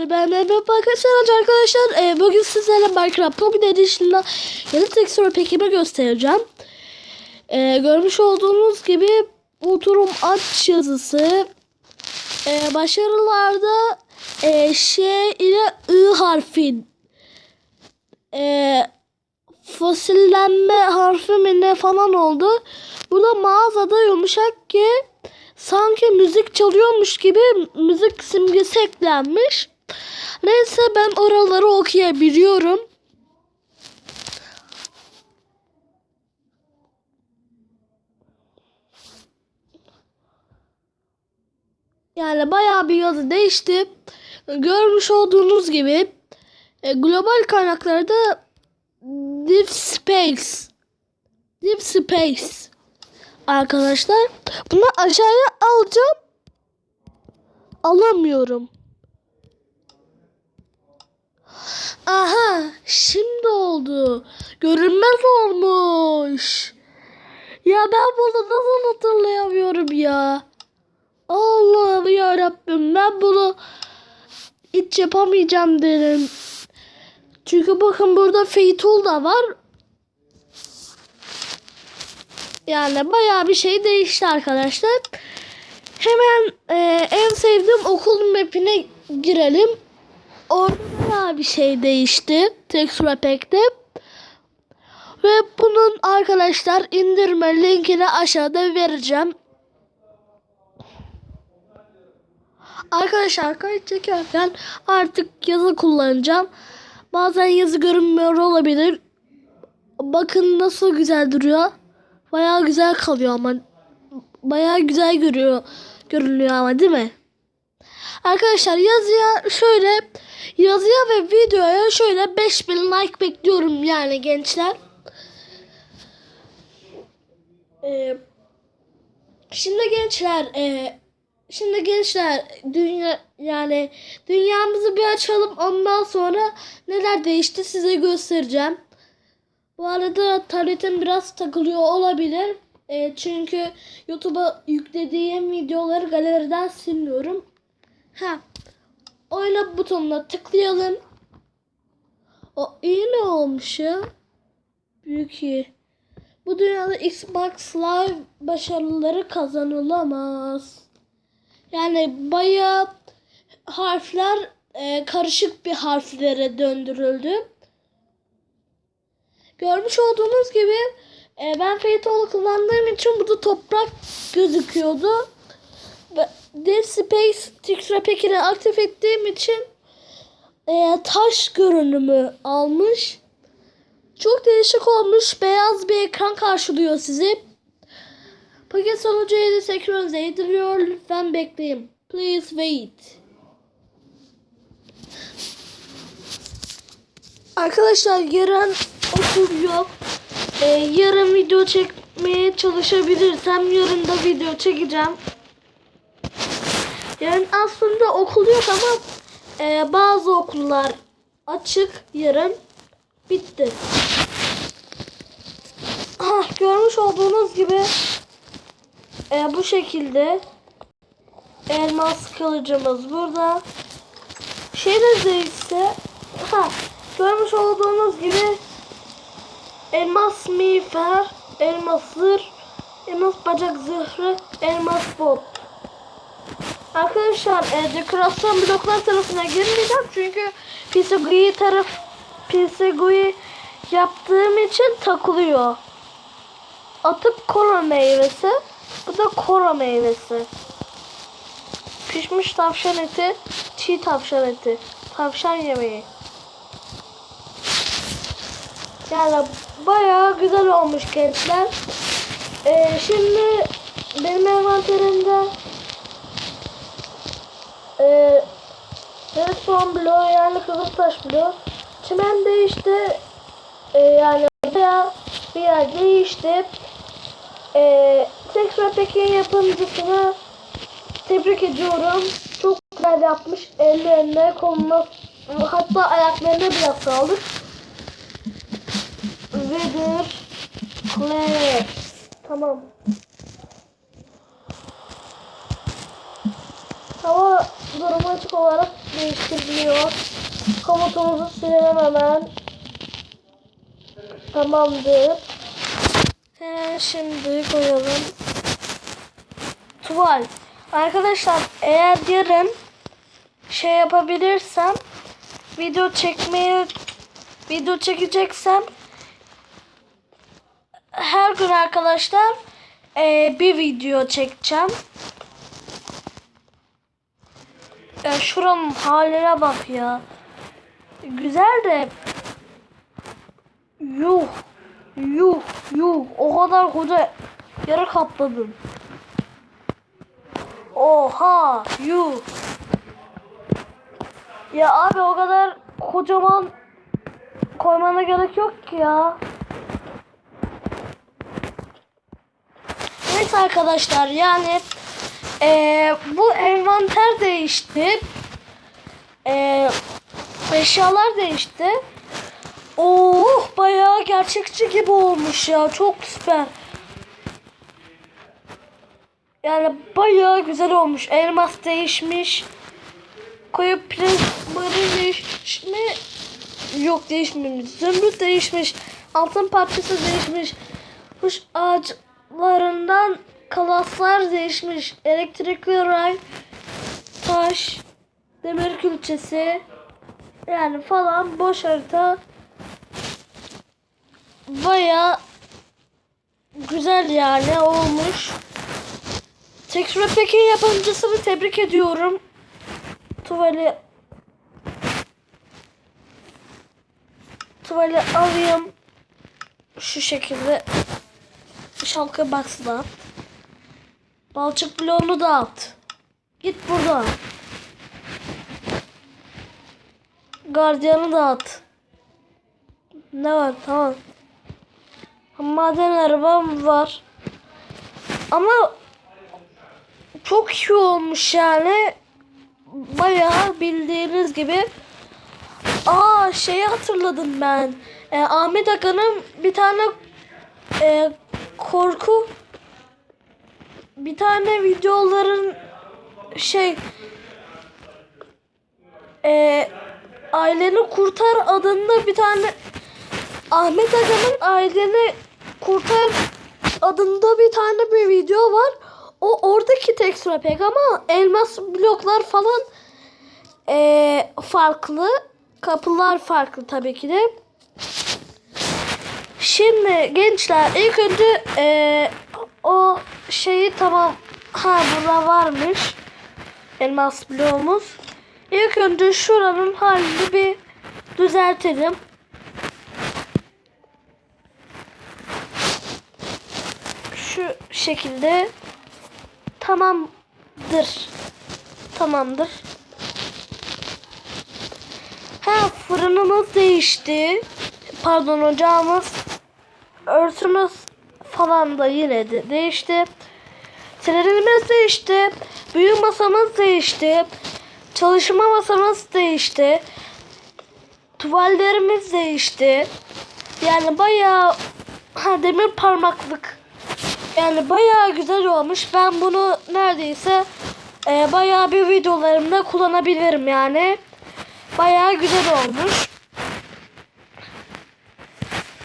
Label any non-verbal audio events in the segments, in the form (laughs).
arkadaşlar ben Mehmet Bakırsaran arkadaşlar e, bugün sizlerle Minecraft Pocket Edition'da yeni tekstür pekimi göstereceğim. E, görmüş olduğunuz gibi bu durum aç yazısı e, başarılarda e, Ş ile I harfin e, fosillenme harfi mi ne falan oldu. Burada mağazada yumuşak ki sanki müzik çalıyormuş gibi müzik simgesi eklenmiş. Neyse ben oraları okuyabiliyorum. Yani bayağı bir yazı değişti. Görmüş olduğunuz gibi e, global kaynaklarda Deep Space Deep Space arkadaşlar. Bunu aşağıya alacağım. Alamıyorum. Aha şimdi oldu. Görünmez olmuş. Ya ben bunu nasıl hatırlayamıyorum ya. Allah'ım ya Rabbim ben bunu hiç yapamayacağım derim. Çünkü bakın burada Feytul da var. Yani bayağı bir şey değişti arkadaşlar. Hemen e, en sevdiğim okul mapine girelim. Orada bayağı bir şey değişti. Texture Pack'te. Ve bunun arkadaşlar indirme linkini aşağıda vereceğim. Arkadaşlar kayıt çekerken artık yazı kullanacağım. Bazen yazı görünmüyor olabilir. Bakın nasıl güzel duruyor. Bayağı güzel kalıyor ama. Bayağı güzel görüyor. Görünüyor ama değil mi? Arkadaşlar yazıya şöyle yazıya ve videoya şöyle 5000 like bekliyorum yani gençler. Ee, şimdi gençler e, şimdi gençler dünya yani dünyamızı bir açalım ondan sonra neler değişti size göstereceğim. Bu arada tabletim biraz takılıyor olabilir. E, çünkü YouTube'a yüklediğim videoları galeriden silmiyorum. Ha. Oyna butonuna tıklayalım. O iyi ne olmuş ya? Büyük iyi. Bu dünyada Xbox Live başarıları kazanılamaz. Yani bayağı harfler e, karışık bir harflere döndürüldü. Görmüş olduğunuz gibi e, ben Feytol'u kullandığım için burada toprak gözüküyordu. Ve Dead Space Texture Pack'ini aktif ettiğim için e, taş görünümü almış. Çok değişik olmuş. Beyaz bir ekran karşılıyor sizi. Paket sonucu yedi senkronize ediliyor. Lütfen bekleyin. Please wait. Arkadaşlar yarın okul yok. Ee, yarın video çekmeye çalışabilirsem yarın da video çekeceğim. Yarın aslında okul yok ama e, bazı okullar açık yarın. Bitti. Ah, görmüş olduğunuz gibi e, bu şekilde elmas kılıcımız burada. Şey de değişse ha, görmüş olduğunuz gibi elmas miğfer, elmas zırh, elmas bacak zırhı, elmas bot. Arkadaşlar e, dekorasyon bloklar tarafına girmeyeceğim çünkü Pisagui taraf Pisagui yaptığım için takılıyor. Atıp koro meyvesi. Bu da koro meyvesi. Pişmiş tavşan eti, çiğ tavşan eti. Tavşan yemeği. Yani bayağı güzel olmuş gençler. Ee, şimdi benim envanterimde ee, redstone bloğu yani kızıltaş bloğu. Çimen değişti. Ee, yani bayağı bir yer değişti. Ee, tekrar Pekin yapımcısını tebrik ediyorum. Çok güzel yapmış. Ellerine, koluna, hatta ayaklarına bile sağlık. Wither Clay. Tamam. Durumu açık olarak değiştiriliyor. Komutumuzu silelim hemen. Tamamdır. He, şimdi koyalım. Tuval. Arkadaşlar eğer yarın şey yapabilirsem video çekmeyi video çekeceksem her gün arkadaşlar eee, bir video çekeceğim. Ya şuranın haline bak ya. Güzel de yuh yuh yuh o kadar koca yere kapladım. Oha yuh. Ya abi o kadar kocaman koymana gerek yok ki ya. Neyse arkadaşlar yani eee, bu envanter değişti. Eee, eşyalar değişti. Oh bayağı gerçekçi gibi olmuş ya. Çok süper. Yani bayağı güzel olmuş. Elmas değişmiş. Koyu prizma değişmiş mi? Yok değişmemiş. Zümrüt değişmiş. Altın parçası değişmiş. Kuş ağaçlarından kalaslar değişmiş. Elektrikli ray, taş, demir külçesi yani falan boş harita baya güzel yani olmuş. Texture Pack'in yapımcısını tebrik ediyorum. Tuvali Tuvali alayım. Şu şekilde şalka at. Balçık bloğunu da at. Git buradan. Gardiyanı da at. Ne var tamam. Maden arabam var. Ama çok iyi olmuş yani. Bayağı bildiğiniz gibi. Aa şeyi hatırladım ben. Ee, Ahmet Akın'ın bir tane e, korku bir tane videoların şey e, aileni kurtar adında bir tane Ahmet Aga'nın aileni kurtar adında bir tane bir video var. O oradaki texture pek ama elmas bloklar falan eee, farklı. Kapılar farklı tabii ki de. Şimdi gençler ilk önce eee, o şeyi tamam ha burada varmış elmas bloğumuz. İlk önce şuranın halini bir düzeltelim. Şu şekilde tamamdır. Tamamdır. Ha fırınımız değişti. Pardon ocağımız. Örtümüz falan da yine de değişti. Trenimiz değişti. Büyü masamız değişti. Çalışma masamız değişti. Tuvallerimiz değişti. Yani bayağı ha, demir parmaklık. Yani bayağı güzel olmuş. Ben bunu neredeyse e, bayağı bir videolarımda kullanabilirim yani. Bayağı güzel olmuş.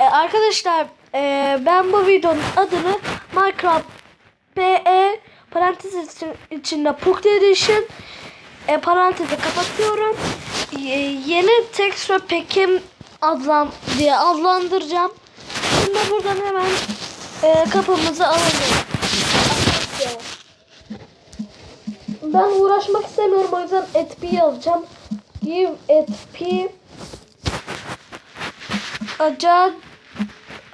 E, arkadaşlar e, ben bu videonun adını Minecraft PE parantez için, içinde Pocket Edition e, parantezi kapatıyorum. E, yeni texture pack'im adlan diye adlandıracağım. Şimdi buradan hemen e, kapımızı alalım. Ben uğraşmak istemiyorum o yüzden etpi yazacağım. Give etp aca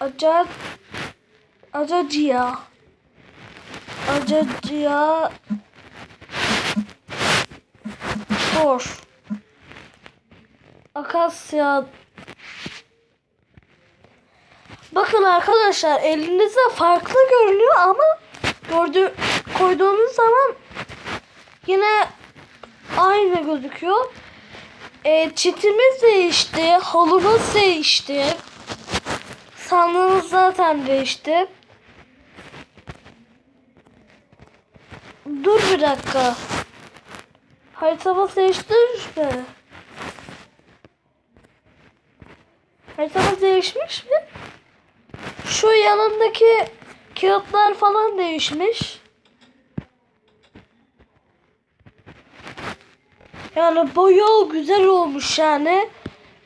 aca acacıya acacıya Tor Akasya Bakın arkadaşlar elinizde farklı görünüyor ama gördü koyduğunuz zaman yine aynı gözüküyor. E, çitimiz değişti, halımız değişti. Sandığımız zaten değişti. Dur bir dakika. Haritamız değiştirmiş mi? Haritamız değişmiş mi? Şu yanındaki kağıtlar falan değişmiş. Yani bayağı güzel olmuş yani.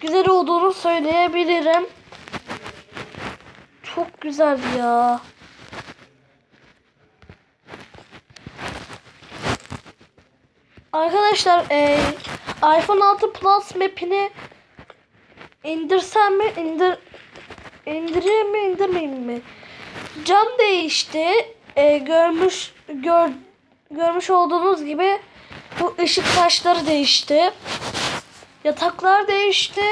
Güzel olduğunu söyleyebilirim. Çok güzel ya. Arkadaşlar e, iPhone 6 Plus map'ini indirsem mi? İndir indireyim mi indirmeyeyim mi? Cam değişti. E, görmüş gör, görmüş olduğunuz gibi bu ışık taşları değişti. Yataklar değişti.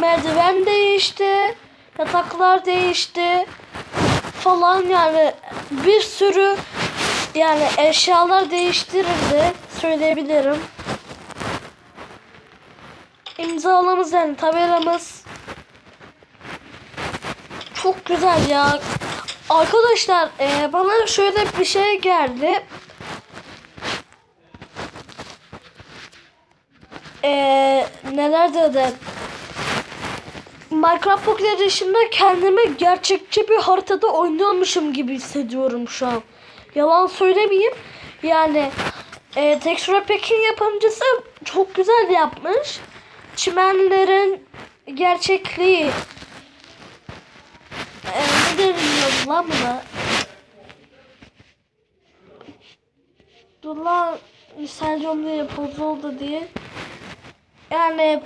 Merdiven değişti. Yataklar değişti. Falan yani bir sürü yani eşyalar değiştirildi söyleyebilirim. İmzalamız yani tabelamız çok güzel ya. Arkadaşlar e, bana şöyle bir şey geldi. Ee, neler dedi? Minecraft Pocket Edition'da kendimi gerçekçi bir haritada oynuyormuşum gibi hissediyorum şu an. Yalan söylemeyeyim. Yani e, Texture Pack'in yapımcısı çok güzel yapmış. Çimenlerin gerçekliği e, ne deniliyor lan buna? Dur lan onu yapıldı oldu diye. Yani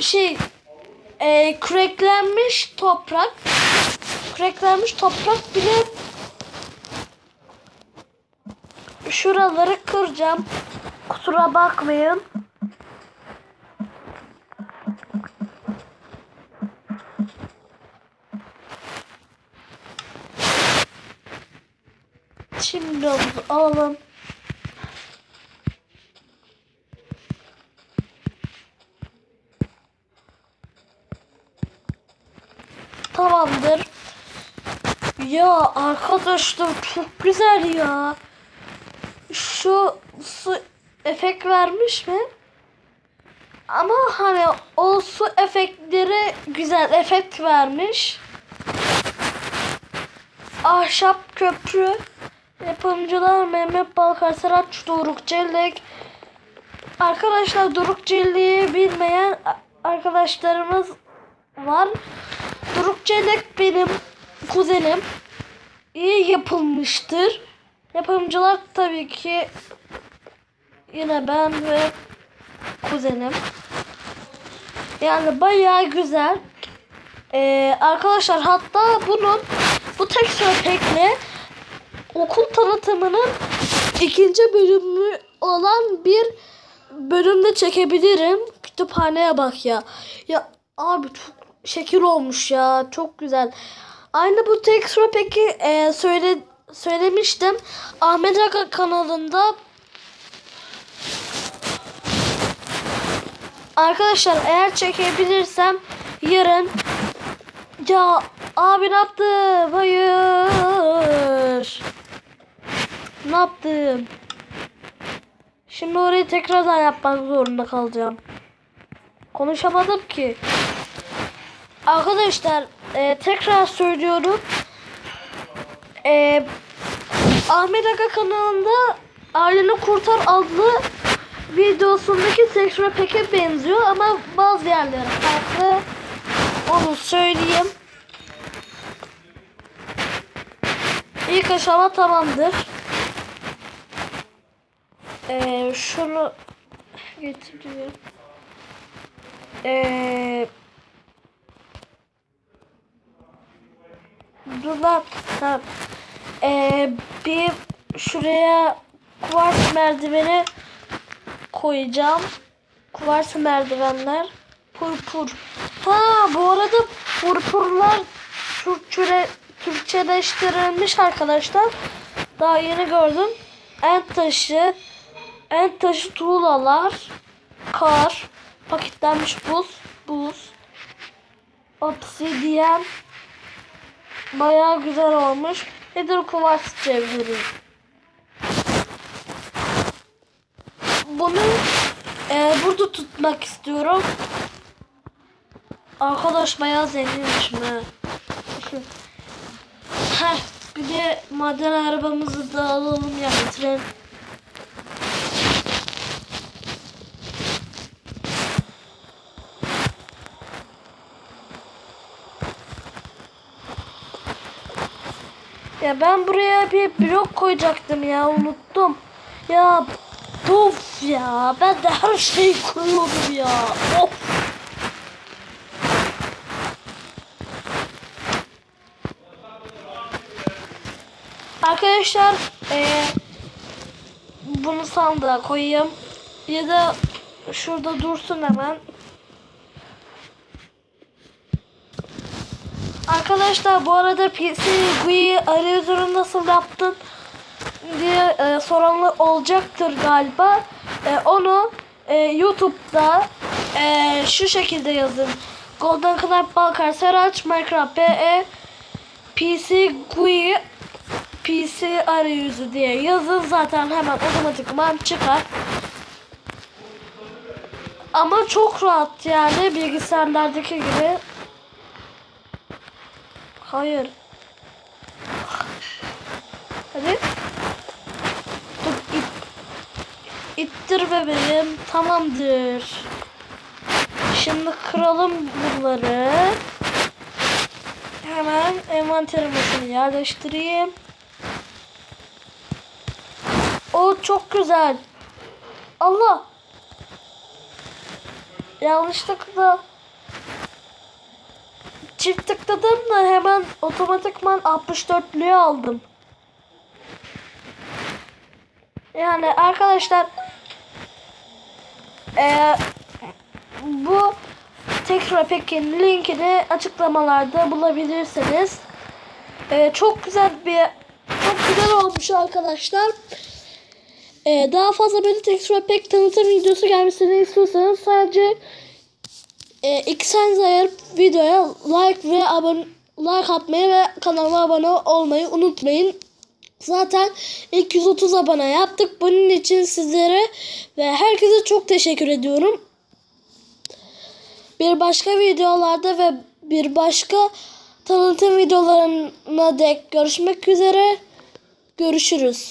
şey e, cracklenmiş toprak cracklenmiş toprak bile şuraları kıracağım. Kusura bakmayın. Şimdi alalım. Tamamdır. Ya arkadaşlar çok güzel ya. Şu su efekt vermiş mi? Ama hani o su efektleri güzel efekt vermiş. Ahşap köprü. Yapımcılar Mehmet Balkar Serhat Doruk Cellek. Arkadaşlar Doruk Cellik'i bilmeyen arkadaşlarımız var. Doruk Cellek benim kuzenim. İyi yapılmıştır. Yapımcılar tabii ki yine ben ve kuzenim. Yani bayağı güzel. Ee, arkadaşlar hatta bunun bu texture pack'le okul tanıtımının ikinci bölümü olan bir bölümde çekebilirim. Kütüphaneye bak ya. Ya abi çok şekil olmuş ya. Çok güzel. Aynı bu texture pack'i e, söyle, söylemiştim. Ahmet Aga kanalında Arkadaşlar eğer çekebilirsem yarın ya abi ne yaptım? Hayır. Ne yaptım? Şimdi orayı tekrardan yapmak zorunda kalacağım. Konuşamadım ki. Arkadaşlar e, tekrar söylüyorum. E, Ahmet Aga kanalında Aileni Kurtar adlı videosundaki Texture Pack'e benziyor ama bazı yerleri farklı. Onu söyleyeyim. İlk aşama tamamdır. Ee, şunu getireyim. Ee, dur lan. Tamam. Ee, bir şuraya kuvars merdiveni koyacağım. Kuvars merdivenler. Purpur. Ha bu arada purpurlar Türkçe, Türkçeleştirilmiş arkadaşlar. Daha yeni gördüm. Ent taşı, ent taşı tuğlalar, kar, paketlenmiş buz, buz, obsidiyen, bayağı güzel olmuş. Nedir kuvars cevheri? bunu e, burada tutmak istiyorum. Arkadaş bayağı zenginmişim ha. (laughs) Heh, bir de maden arabamızı da alalım yani tren. Ya ben buraya bir blok koyacaktım ya unuttum. Ya of ya ben de her şeyi koyuyordum ya. Of. Arkadaşlar eee bunu sandığa koyayım. Ya da şurada dursun hemen. Arkadaşlar bu arada PC GUI arayüzünü nasıl yaptın diye e, soranlar olacaktır galiba. E, onu e, YouTube'da e, şu şekilde yazın. Golden Club Balkar Seraç Minecraft BE PC GUI PC arayüzü diye yazın zaten hemen otomatikman çıkar. Ama çok rahat yani bilgisayarlardaki gibi. Hayır. Hadi. Dur it. İttir bebeğim. Tamamdır. Şimdi kıralım bunları. Hemen envanterime yerleştireyim. O çok güzel. Allah. Yanlışlıkla çift tıkladım da hemen otomatikman 64'lüğü aldım. Yani arkadaşlar eee bu tekrar pekin linkini açıklamalarda bulabilirsiniz. Eee, çok güzel bir çok güzel olmuş arkadaşlar. Eee, daha fazla böyle tekrar pek tanıtım videosu gelmesini istiyorsanız sadece e, iki saniye ayırıp videoya like ve abone like atmayı ve kanalıma abone olmayı unutmayın. Zaten ilk 130 abone yaptık. Bunun için sizlere ve herkese çok teşekkür ediyorum. Bir başka videolarda ve bir başka tanıtım videolarına dek görüşmek üzere. Görüşürüz.